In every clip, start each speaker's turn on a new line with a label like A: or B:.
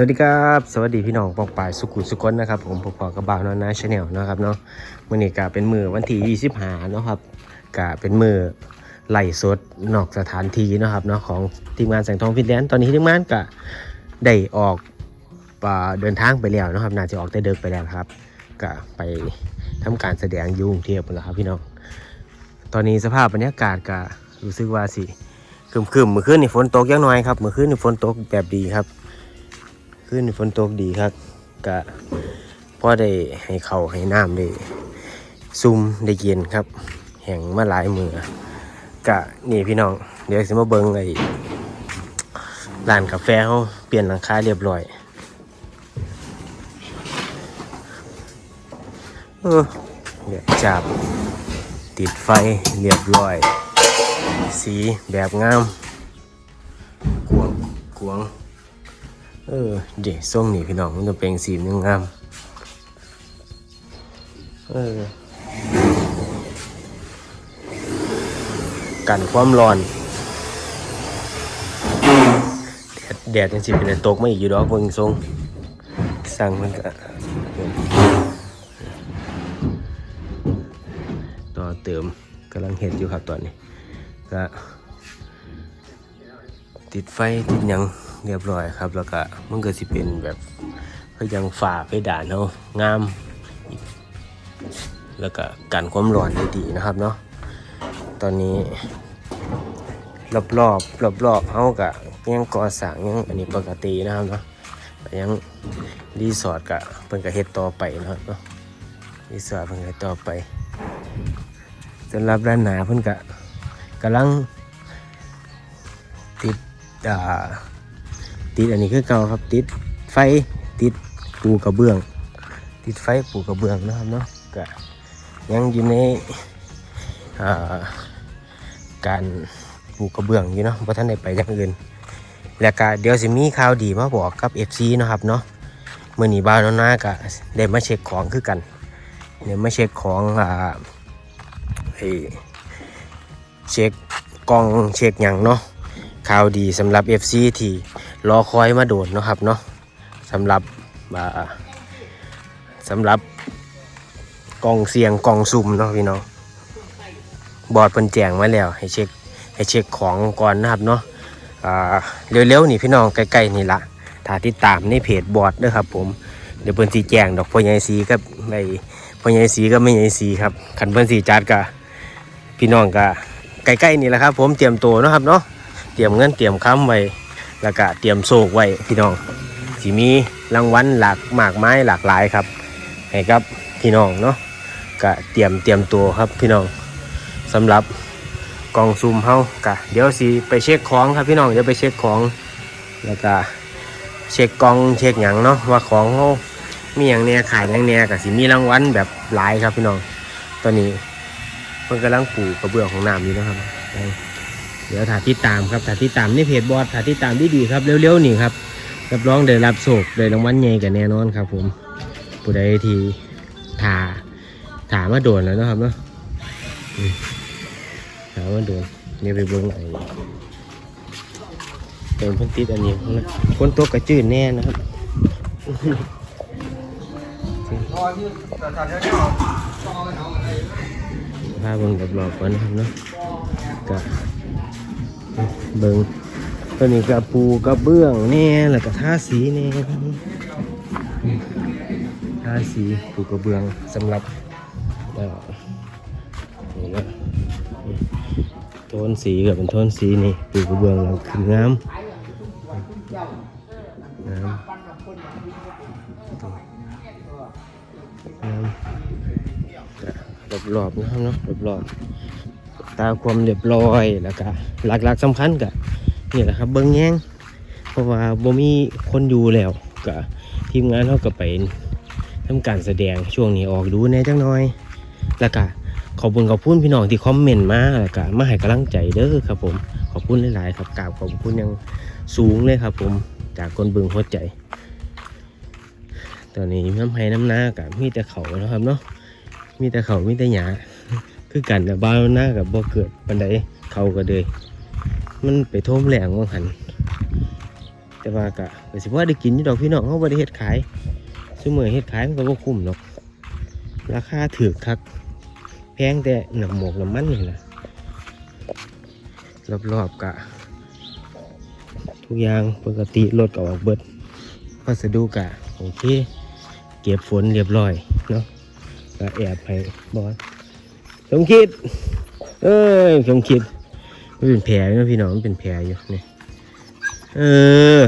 A: วัสดีครับ สวัสดีพี่น้องปองปายสุขุมสุขนนะครับผมผมปอกระบาวนอนนาชาแนลนะครับเนาะมื่อนี้กะเป็นมือวันที่25เนาะครับกะเป็นมือไล่สดนอกสถานที่นะครับเนาะของทีมงานแสงทองฟินแลนด์ตอนนี้ทีมงานกะได้ออกป่าเดินทางไปแล้วนะครับน่าจะออกแต่เดิกไปแล้วครับกะไปทำการแสดงยุ่งเทียบแล้วครับพี่น้องตอนนี้สภาพบรรยากาศกะรู้สึกว่าสิครึมๆเมื่อคืนนี่ฝนตกยังน้อยครับเมื่อคืนนี่ฝนตกแบบดีครับ ขึ้นฝนตกดีครับกะพอได้ให้เขาให้น้ำได้ซุ่มได้เย็นครับ แห่งมาหลายมือกะนี่พี่น้อง เดี๋ยวสิมาเบิ้งไอ้ร้านกาแฟเขาเปลี่ยนหลังคาเรียบร้อยเออเดี๋ยวจับติดไฟเรียบร้อย สีแบบงามกวงกวง เออ เดี๋ยวส้มนี่พี่น้องมันจะเป็นสีนึงงาม เออ กันความร้อนแดดแดดจังสิเป็นตกไม่อีกอยู่ดอกเบิ่งทรงสั่งมันก็ต่อเติมกำลังเห็ดอยู่ครับตอนนี้ก็ติดไฟติดยัง เรียบร้อยครับ แล้วก็มันก็สิเป็นแบบก็ยังฝ่าไปด่านเขางาม แล้วก็กันความร้อนได้ดีนะครับเนาะตอนนี้รอบรอบรอบรอบๆเขากะยังก่อสร้างยังอันนี้ปกตินะครับเนาะยังรีสอร์ทกะเพิ่นก็เฮ็ดต่อไปนะครับเนาะรีสอร์ทเพิ่นก็เฮ็ดต่อไปสำหรับด้านหน้าเพิ่นกะกำลังติดอ่า ติดอันนี้คือเก่าครับติดไฟติดปูกระเบื้อง ติดไฟปูกระเบื้องนะครับเนาะก็ยังอยู่ในการปูกระเบื้องอยู่เนาะเพราะท่านได้ไปอย่างอื่น แล้วก็เดี๋ยวสิมีข่าวดีมาบอกกับ FC นะครับเนาะเมื่อนี้บ้านน้องนาก็ได้มาเช็คของคือกันเดี๋ยวมาเช็คของอ่าเช็คกล้องเช็คหยังเนาะข่าวดีสำหรับ FC ที่ รอคอยมาโดดเนาะครับเนาะสำหรับสำหรับกล่องเสียงกล่องซุ่มเนาะพี่น้องบอร์ดเพิ่นแจ้งมาแล้ว ให้เช็คให้เช็คของก่อนนะครับเนาะอ่าเร็วๆนี่พี่น้องใกล้ๆนี่ละถ้าติดตามในเพจบอร์ดด้อครับ ผมเดี๋ยวเพิ่นสิแจ้งดอกพ่อใหญ่สีกับไอ้พ่อใหญ่สีก็ไม่ใหญ่สีครับคันเพิ่นสิจัดก็พี่น้องก็ใกล้ๆนี่แหละครับ ผมเตรียมตัวนะครับเนาะเตรียมเงินเตรียมค้ำไว้ แล้วก็เตรียมโศกไว้พี่น้องสิมีรางวัลหลากมากไม้หลากหลายครับให้กับพี่น้องเนาะก็เตรียมเตรียมตัวครับพี่น้องสำหรับกล่องซูมเฮากะเดี๋ยวสิไปเช็คของครับพี่น้องเดี๋ยวไปเช็คของแล้วก็เช็คกล่องเช็คหยังเนาะว่าของเฮามีอย่างเนี้ยขายอย่างเนี้ยก็สิมีรางวัลแบบหลายครับพี่น้องตอนนี้เพิ่นกำลังปลูกกระเบื้องของน้ำอยู่นะครับ เดี๋ยวถ่ายที่ตามครับถ่ายที่ตามในเพจบอสถ่ายที่ตามดีดีๆครับเร็วๆนี่ครับรับรองได้รับโศกได้รางวัลใหญ่กันแน่นอนครับ ผมผู้ใดที่ถ่าถามมาโดนแล้วนะครับเนาะอืมถามมาโดนนี่ไปเบิ้งไอ้เติมพิ่นติดอันนี้คนตัวกระจืดแน่นะครับพาเบิ่งรอบๆก่อนนะครับเนาะก็ เบิ่งตัวนี้กระปูกระเบื้องแน่แล้วก็ทาสีแน่ทาสีปูกระเบื้องสำหรับเอ่อนี่นะโทนสีกับเป็นโทนสีนี่ปูกระเบื้องเราคืองามงามงามรอบๆนะครับเนาะรอบๆ ตาความเรียบร้อยแล้วก็หลักๆสำคัญก็นี่แหละครับเบิ้งแยงเพราะว่าบ่มีคนอยู่แล้วก็ทีมงานเขาก็ไปทำการแสดงช่วงนี้ออกดูแน่จังหน่อย แล้วก็ขอบคุณขอบคุณพี่น้องที่คอมเมนต์มาแล้วก็มาให้กำลังใจเด้อครับผมขอบคุณหลาย ๆ ครับกราบขอบคุณยังสูงเลยครับ ผมจากคนเบึงหัวใจ ตอนนี้น้ำไห้น้ำหน้ากับมีแต่เขานะครับเนาะมีแต่เขามีแต่หยา คือกันแต่บ้านหน้ากับบ่เกิดปันไดเขาก็เลยมันไปท่มแหลงว่าหัน แต่ว่ากะก็สิว่าได้กินอยู่ดอกพี่น้องเขาบ่ได้เฮ็ดขายซุมื้อเฮ็ดขายมันก็บ่คุ้มหรอกราคาถูกคักแพงแต่หน้ำหมกน้ำมันนี่ล่ะรอบๆกะ ทุกอย่างปกติรถก็ออกเบิดพัสดุกะโอเค เก็บฝนเรียบร้อยเนาะก็แอบให้บอส สมคิด เอ้ยสมคิดมันเป็นแผลนะพี่น้องมันเป็นแผลอยู่นี่เออ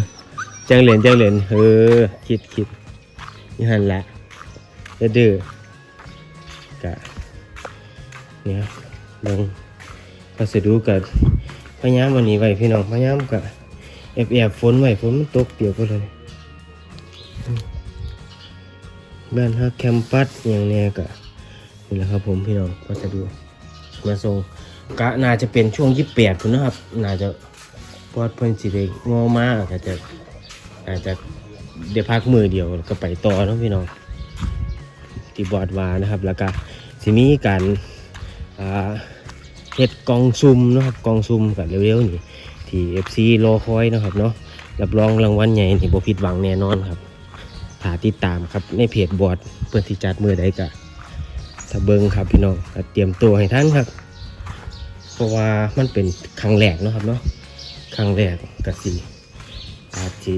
A: จังเหรียญจังเหรียญเออคิดคิดนี่หันละจะดื้อกะเนี่ยลงพัสดุกับพยายามวันนี้ไว้พี่น้องพยายามกะแอบแอบฝนไว้ฝนมันตกเปียกไปเลยบ้านฮักแคมปัสอย่างเนี้ยกะ นี่แหละครับผมพี่น้องพัสดุมาส่งกะน่าจะเป็นช่วงยี่แปดคุณนะครับ น่าจะปอดเพิ่นสิได้งอมาอาจจะอาจจะเดี๋ยวพักมือเดียวแล้วก็ไปต่อเนาะพี่น้องที่บอดวานะครับ แล้วก็สิมีการเฮ็ดกองซุ่มนะครับกองซุ่มกันเร็วๆนี่ที่ FC รอคอยนะครับเนาะรับรองรางวัลใหญ่นี่บ่ผิดหวังแน่นอนครับถ้าติดตามครับในเพจบอดเพื่อที่จัดมือใดก็ ถ้าเบิงครับพี่น้องเตรียมตัวให้ท่านครับ เพราะว่ามันเป็นครั้งแรกเนาะครับเนาะครั้งแรกก็สิอาจสิ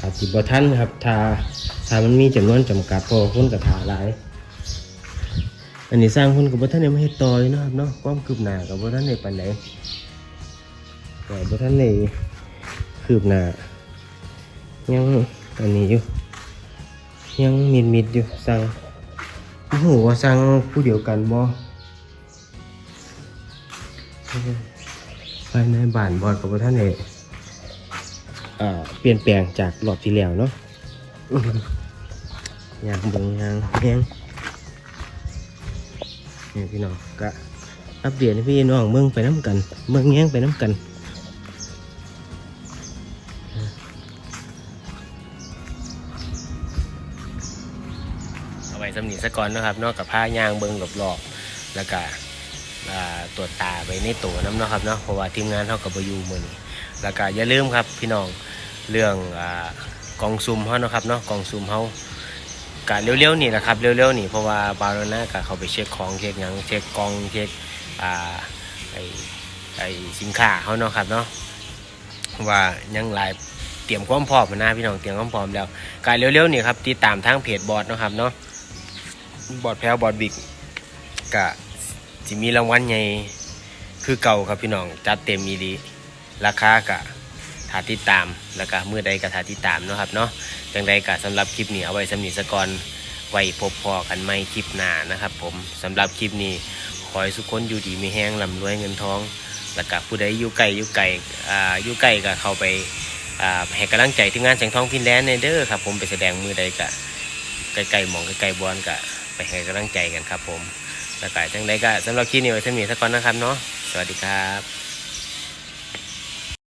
A: อาจสิบ่ทันครับถ้าถ้ามันมีจำนวนจำกัดพราะว่าคนกระถาหลายอันนี้สร้างคนกับบ่ท่านได้มาเฮ็ดต่อยเนาะครับเนาะความคืบหน้ากับบ่ท่านได้ปานใดแต่บ่ท่านได้คืบหน้ายังอันนี้อยู่ยังมิดมิดอยู่สั่ง โอ้โหว่าสั่งผู้เดียวกันบ่ภายในบ้านบอดกับท่านได้อ่าเปลี่ยนแปลงจากรอบที่แล้วเนาะยางบงยางแห้งนี่พี่น้องก็อัปเดตให้พี่น้องเมืองไปน้ำกัน เมืองแย้งไปน้ำกัน เอาไว้สำนีสะก่อนนะครับนอกกับผ้ายางเบิงหลบๆแล้วก็ตรวจตาไปในตัวน้ำเนาะครับเนาะเพราะว่าทีมงานเท่ากับบอยูมือนี้แล้วก็อย่าลืมครับพี่น้องเรื่องกองซุมเขาเนาะครับเนาะกองซุมเขากะเร็วๆนี่นะครับเร็วๆนี่เพราะว่าบาโรน่ากะเขาไปเช็คของเช็คยังเช็คกองเช็คอ่าไอไอสินค้าเขาเนาะครับเนาะว่ายังหลายเตรียมความพร้อมนะพี่น้องเตรียมความพร้อมแล้วกะเร็วๆนี่ครับติดตามทางเพจบอร์ดนะครับเนาะ บอดแพลวบอดบิ๊กกะสิมีรางวัลใหญ่คือเก่าครับพี่น้องจัดเต็มมีดีราคากะถาติดตามแล้วก็มือใดก็ถาติดตามเนาะครับเนาะจังใดกะสำหรับคลิปนี้เอาไว้สำนีสกอนไว้พบพอกันไม่คลิปหน้านะครับ ผมสำหรับคลิปนี้ขอให้ทุกคนอยู่ดีมีแห้งลำรวยเงินทองแล้วก็ผู้ใดอยู่ไกลอยู่ไกลอ่าอยู่ใกล้ก็เข้าไปอ่าให้กำลังใจทีมงานแสงทองฟินแลนด์ในเด้อครับ ผมไปแสดงมือใดกะไกลๆหมองไกลๆบอลกะ ไปให้กำลังใจกันครับผมแล้วก็จังใดก็สำหรับคลิปนี้ไว้เท่านี้สักก่อนนะครับเนาะสวัสดีครับ